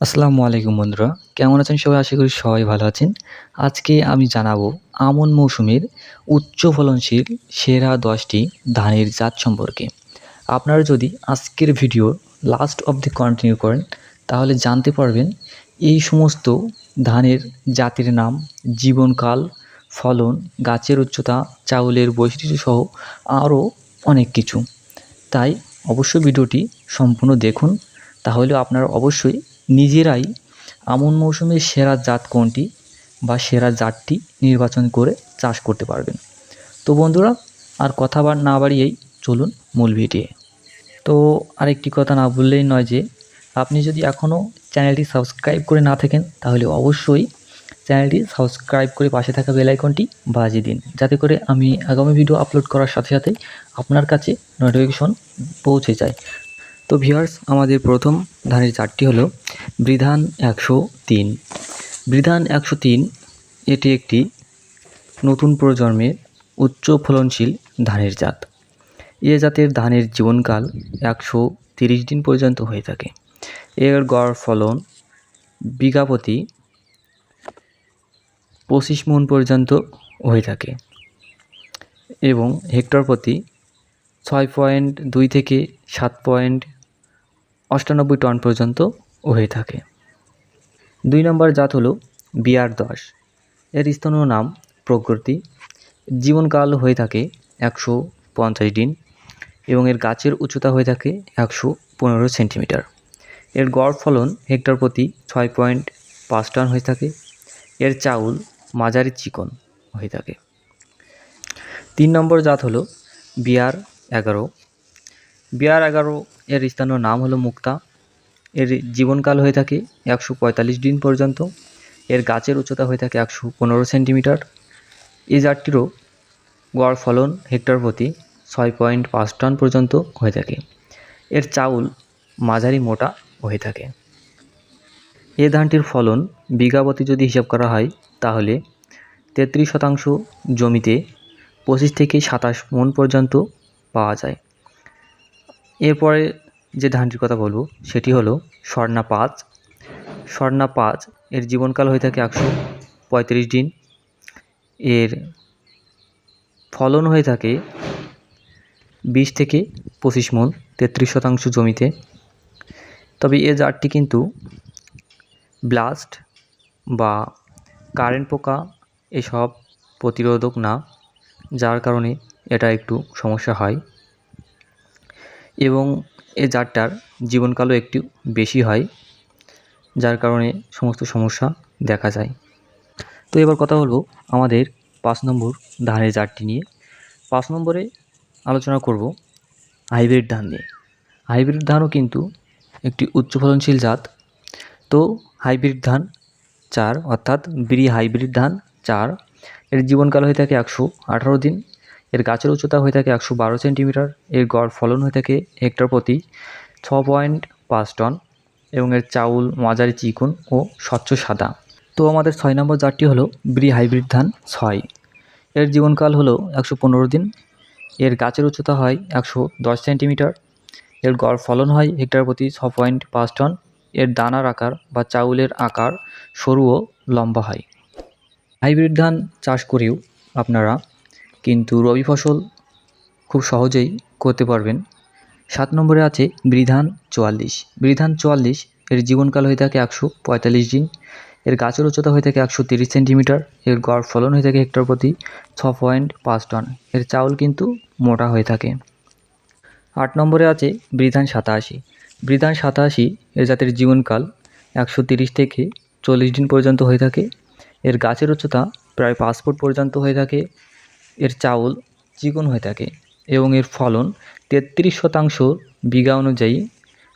আসসালামু আলাইকুম বন্ধুরা। কেমন আছেন সবাই? আশা করি সবাই ভালো আছেন। আজকে আমি জানাব আমন মৌসুমের উচ্চ ফলনশীল সেরা দশটি ধানের জাত সম্পর্কে। আপনারা যদি আজকের ভিডিও লাস্ট অব অবধি কন্টিনিউ করেন, তাহলে জানতে পারবেন এই সমস্ত ধানের জাতির নাম, জীবনকাল, ফলন, গাছের উচ্চতা, চাউলের বৈশিষ্ট্য সহ আরও অনেক কিছু। তাই অবশ্যই ভিডিওটি সম্পূর্ণ দেখুন। তাহলে আপনারা অবশ্যই নিজেরাই আমন মৌসুমের সেরা জাত কোনটি বা সেরা জাতটি নির্বাচন করে চাষ করতে পারবেন। তো বন্ধুরা, আর কথা বার না বাড়িয়েই চলুন মূল ভিডিও। তো আরেকটি কথা না বললেই নয় যে, আপনি যদি এখনও চ্যানেলটি সাবস্ক্রাইব করে না থাকেন, তাহলে অবশ্যই চ্যানেলটি সাবস্ক্রাইব করে পাশে থাকা বেল আইকনটি বাজিয়ে দিন। যাতে করে আমি আগামী ভিডিও আপলোড করার সাথে সাথে আপনার কাছে নোটিফিকেশন পৌঁছে যায়। তো ভিউয়ার্স আমাদের প্রথম ধানের চারটি হলো বৃধান একশো তিন। বৃধান একশো তিন এটি একটি নতুন প্রজন্মের উচ্চ ফলনশীল ধানের জাত। এ জাতের ধানের জীবনকাল একশো তিরিশ দিন পর্যন্ত হয়ে থাকে। এর গড় ফলন বিঘা প্রতি পঁচিশ মন পর্যন্ত হয়ে থাকে এবং হেক্টর প্রতি ছয় পয়েন্ট দুই থেকে সাত পয়েন্ট অষ্টানব্বই টন পর্যন্ত হয়ে থাকে। দুই নম্বর জাত হলো বিয়ার দশ। এর স্থানীয় নাম প্রকৃতি। জীবনকাল হয়ে থাকে একশো পঞ্চাশ দিন এবং এর গাছের উচ্চতা হয়ে থাকে একশো পনেরো সেন্টিমিটার। এর গড় ফলন হেক্টর প্রতি ছয় পয়েন্ট পাঁচ টন হয়ে থাকে। এর চাউল মাঝারি চিকন হয়ে থাকে। তিন নম্বর জাত হলো বিয়ার এগারো। বিয়ার এগারো এর স্থানীয় নাম হলো মুক্তা। এর জীবনকাল হয়ে থাকে একশো পঁয়তাল্লিশ দিন পর্যন্ত। এর গাছের উচ্চতা হয়ে থাকে একশো পনেরো সেন্টিমিটার। এই জাতটিরও গড় ফলন হেক্টর প্রতি ছয় পয়েন্ট পাঁচ টন পর্যন্ত হয়ে থাকে। এর চাউল মাঝারি মোটা হয়ে থাকে। এ ধানটির ফলন বিঘাপতি যদি হিসাব করা হয়, তাহলে তেত্রিশ শতাংশ জমিতে পঁচিশ থেকে সাতাশ মন পর্যন্ত পাওয়া যায়। এরপরে যে ধানটির কথা বলব, সেটি হলো স্বর্ণা পাঁচ। স্বর্ণা পাঁচ, এর জীবনকাল হয়ে থাকে একশো পঁয়ত্রিশ দিন। এর ফলন হয়ে থাকে বিশ থেকে পঁচিশ মন তেত্রিশ শতাংশ জমিতে। তবে এ জারটি কিন্তু ব্লাস্ট বা কারেন্ট পোকা এসব প্রতিরোধক না, যার কারণে এটা একটু সমস্যা হয়। এবং এ জাতটার জীবনকালও একটু বেশি হয়, যার কারণে সমস্ত সমস্যা দেখা যায়। তো এবার কথা বলব আমাদের পাঁচ নম্বর ধানের জাতটি নিয়ে। পাঁচ নম্বরে আলোচনা করব হাইব্রিড ধান নিয়ে। হাইব্রিড ধানও কিন্তু একটি উচ্চ ফলনশীল জাত। তো হাইব্রিড ধান চার, অর্থাৎ বিরি হাইব্রিড ধান চার, এর জীবনকাল হয়ে থাকে একশো আঠারো দিন। এর গাছের উচ্চতা হয়ে থাকে একশো বারো সেন্টিমিটার, এর গড় ফলন হয়ে থাকে হেক্টর প্রতি ছ পয়েন্ট পাঁচ টন এবং এর চাউল, মাঝারি চিকন ও স্বচ্ছ সাদা। তো আমাদের ছয় নম্বর জাতটি হলো ব্রি হাইব্রিড ধান ছয়। এর জীবনকাল হলো একশো পনেরো দিন। এর গাছের উচ্চতা হয় একশো দশ সেন্টিমিটার। এর গড় ফলন হয় হেক্টর প্রতি ছ পয়েন্ট পাঁচ টন। এর দানার আকার বা চাউলের আকার, সরু ও লম্বা হয়। হাইব্রিড ধান চাষ করেও আপনারা কিন্তু রবি ফসল খুব সহজেই করতে পারবেন। সাত নম্বরে আছে বৃধান চুয়াল্লিশ। বৃধান চুয়াল্লিশ, এর জীবনকাল হয়ে থাকে একশো পঁয়তাল্লিশ দিন। এর গাছের উচ্চতা হয়ে থাকে একশো তিরিশ সেন্টিমিটার। এর গড় ফলন হয়ে থাকে হেক্টর প্রতি ছ পয়েন্ট পাঁচ টন। এর চাউল কিন্তু মোটা হয়ে থাকে। আট নম্বরে আছে বৃধান সাতাশি। বৃধান সাতাশি, এর জাতের জীবনকাল একশো তিরিশ থেকে চল্লিশ দিন পর্যন্ত হয়ে থাকে। এর গাছের উচ্চতা প্রায় পাঁচ ফুট পর্যন্ত হয়ে থাকে। এর চাউল চিকন হয়ে থাকে এবং এর ফলন তেত্রিশ শতাংশ বিঘা অনুযায়ী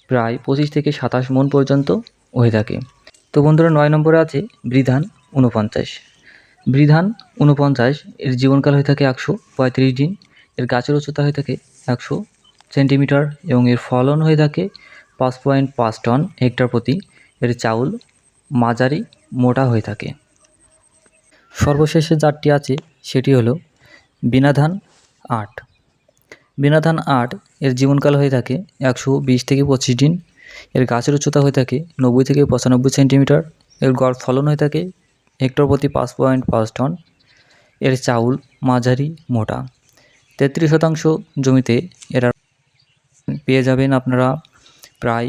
প্রায় পঁচিশ থেকে সাতাশ মন পর্যন্ত হয়ে থাকে। তো বন্ধুরা, নয় নম্বরে আছে বৃধান ঊনপঞ্চাশ। বৃধান ঊনপঞ্চাশ, এর জীবনকাল হয়ে থাকে একশো পঁয়ত্রিশ দিন, এর গাছের উচ্চতা হয়ে থাকে একশো সেন্টিমিটার এবং এর ফলন হয়ে থাকে পাঁচ পয়েন্ট পাঁচ টন হেক্টর প্রতি। এর চাউল মাঝারি মোটা হয়ে থাকে। সর্বশেষে জাতটি আছে, সেটি হলো বিনাধান আট। বিনাধান আট এর জীবনকাল হয়ে থাকে একশো বিশ থেকে পঁচিশ দিন। এর গাছের উচ্চতা হয়ে থাকে নব্বই থেকে পঁচানব্বই সেন্টিমিটার। এর গড় ফলন হয়ে থাকে হেক্টর প্রতি পাঁচ পয়েন্ট পাঁচ টন। এর চাউল মাঝারি মোটা। তেত্রিশ শতাংশ জমিতে এরা পেয়ে যাবেন আপনারা প্রায়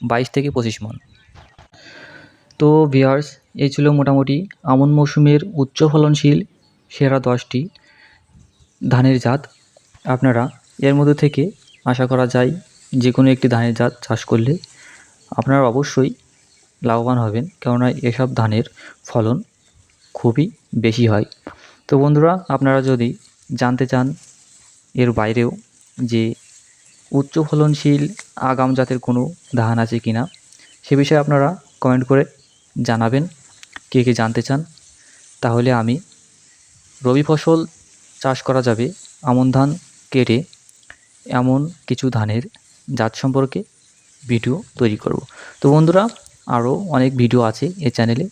বাইশ থেকে পঁচিশ মন। তো ভিয়ার্স এই ছিল মোটামুটি আমন মৌসুমের উচ্চ ফলনশীল সেরা দশটি ধানের জাত। আপনারা এর মধ্যে থেকে আশা করা যায় যে কোনো একটি ধানের জাত চাষ করলে আপনারা অবশ্যই লাভবান হবেন। কেননা এসব ধানের ফলন খুবই বেশি হয়। তো বন্ধুরা, আপনারা যদি জানতে চান এর বাইরেও যে উচ্চ ফলনশীল আগাম জাতের কোনো ধান আছে কি না সে বিষয়ে আপনারা কমেন্ট করে জানাবেন। কে কে জানতে চান, তাহলে আমি রবি ফসল চাষ করা যাবে আমন ধান কেটে এমন কিছু ধানের জাত সম্পর্কে ভিডিও তৈরি করব। তো বন্ধুরা, আরও অনেক ভিডিও আছে এই চ্যানেলে।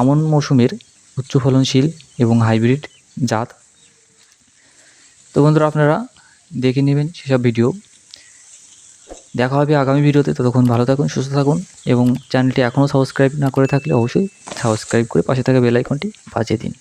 আমন মৌসুমের উচ্চ ফলনশীল এবং হাইব্রিড জাত। তো বন্ধুরা, আপনারা দেখে নেবেন সেসব ভিডিও। দেখা হবে আগামী ভিডিওতে। ততক্ষণ ভালো থাকুন, সুস্থ থাকুন এবং চ্যানেলটি এখনও সাবস্ক্রাইব না করে থাকলে অবশ্যই সাবস্ক্রাইব করে পাশে থাকা বেল আইকনটি বাজিয়ে দিন।